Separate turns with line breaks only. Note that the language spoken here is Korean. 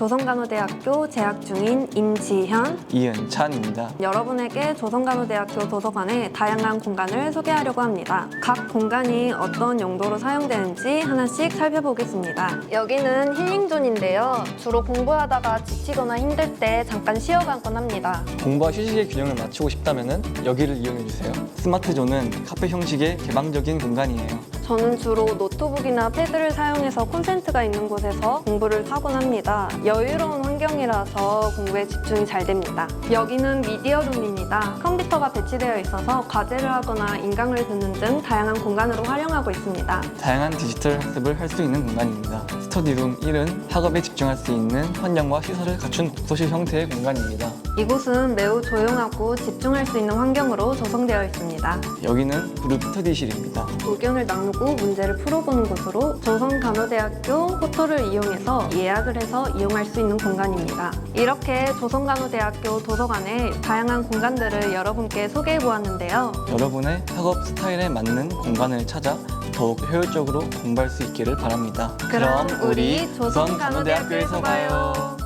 조선간호대학교 재학 중인 임지현.
이은찬입니다.
여러분에게 조선간호대학교 도서관의 다양한 공간을 소개하려고 합니다. 각 공간이 어떤 용도로 사용되는지 하나씩 살펴보겠습니다. 여기는 힐링존인데요. 주로 공부하다가 지치거나 힘들 때 잠깐 쉬어가곤 합니다.
공부와 휴식의 균형을 맞추고 싶다면 여기를 이용해 주세요. 스마트존은 카페 형식의 개방적인 공간이에요.
저는 주로 노트북이나 패드를 사용해서 콘센트가 있는 곳에서 공부를 하곤 합니다. 여유로운 환경이라서 공부에 집중이 잘 됩니다. 여기는 미디어룸입니다. 컴퓨터가 배치되어 있어서 과제를 하거나 인강을 듣는 등 다양한 공간으로 활용하고 있습니다.
다양한 디지털 학습을 할 수 있는 공간입니다. 스터디룸 1은 학업에 집중할 수 있는 환경과 시설을 갖춘 독서실 형태의 공간입니다.
이곳은 매우 조용하고 집중할 수 있는 환경으로 조성되어 있습니다.
여기는 그룹 스터디실입니다.
의견을 나누고 문제를 풀어보는 곳으로 조선간호대학교 포털을 이용해서 예약을 해서 이용할 수 있는 공간입니다. 이렇게 조선간호대학교 도서관의 다양한 공간들을 여러분께 소개해 보았는데요.
여러분의 학업 스타일에 맞는 공간을 찾아 더욱 효율적으로 공부할 수 있기를 바랍니다.
그럼 우리 조선간호대학교에서 봐요.